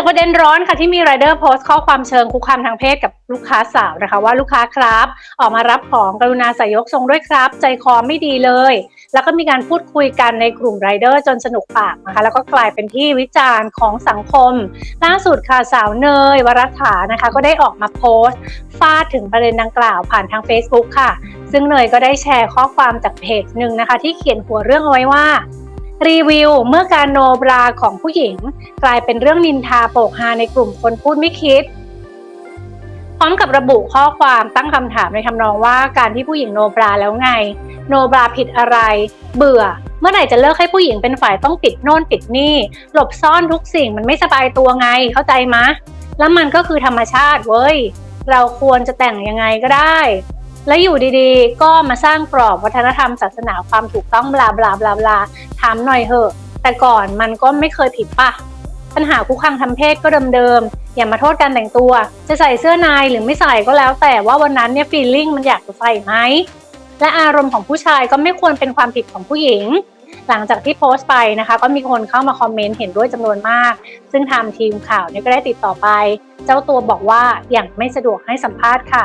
จากประเด็นร้อนค่ะที่มีรายเดอร์โพสต์ข้อความเชิงคุกคามทางเพศกับลูกค้าสาวนะคะ ว่าลูกค้าครับ ออกมารับของกรุณาใส่ยกทรงด้วยครับ ใจคอไม่ดีเลย แล้วก็มีการพูดคุยกันในกลุ่มไรเดอร์จนสนุกปากนะคะแล้วก็กลายเป็นที่วิจารณ์ของสังคม ล่าสุดค่ะสาวเนยวรัฐานะคะ ก็ได้ออกมาโพสต์ฟาดถึงประเด็นดังกล่าวผ่านทาง Facebook ค่ะ ซึ่งเนยก็ได้แชร์ข้อความจากเพจหนึ่งนะคะ ที่เขียนหัวเรื่องเอาไว้ว่า รีวิวเมื่อการโนบราของผู้หญิง กลายเป็นเรื่องนินทาโปกฮาในกลุ่มคนพูดไม่คิด พร้อมกับระบุข้อความตั้งคำถามในทำนองว่าการที่ผู้หญิงโนบราแล้วไง โนบราผิดอะไร เบื่อ เมื่อไหร่จะเลิกให้ผู้หญิงเป็นฝ่ายต้องปิดโน่นปิดนี่ หลบซ่อนทุกสิ่งมันไม่สบายตัวไงเข้าใจมะ แล้วมันก็คือธรรมชาติเว้ย เราควรจะแต่งยังไงก็ได้และอยู่ดีๆ ก็มาสร้างกรอบวัฒนธรรมศาสนาความถูกต้องบลาบลาบลาบลา ถามหน่อยเหอะ แต่ก่อนมันก็ไม่เคยผิดปะปัญหาคุกคามทางเพศก็เดิมๆอย่ามาโทษการแต่งตัว จะใส่เสื้อในหรือไม่ใส่ก็แล้ว แต่ว่าวันนั้นเนี่ยฟีลลิ่งมันอยากจะใส่ไหมและอารมณ์ของผู้ชายก็ไม่ควรเป็นความผิดของผู้หญิง หลังจากที่โพสต์ไปนะคะ ก็มีคนเข้ามาคอมเมนต์เห็นด้วยจำนวนมาก ซึ่งทางทีมข่าวเนี่ยก็ได้ติดต่อไป เจ้าตัวบอกว่าอย่างไม่สะดวกให้สัมภาษณ์ค่ะ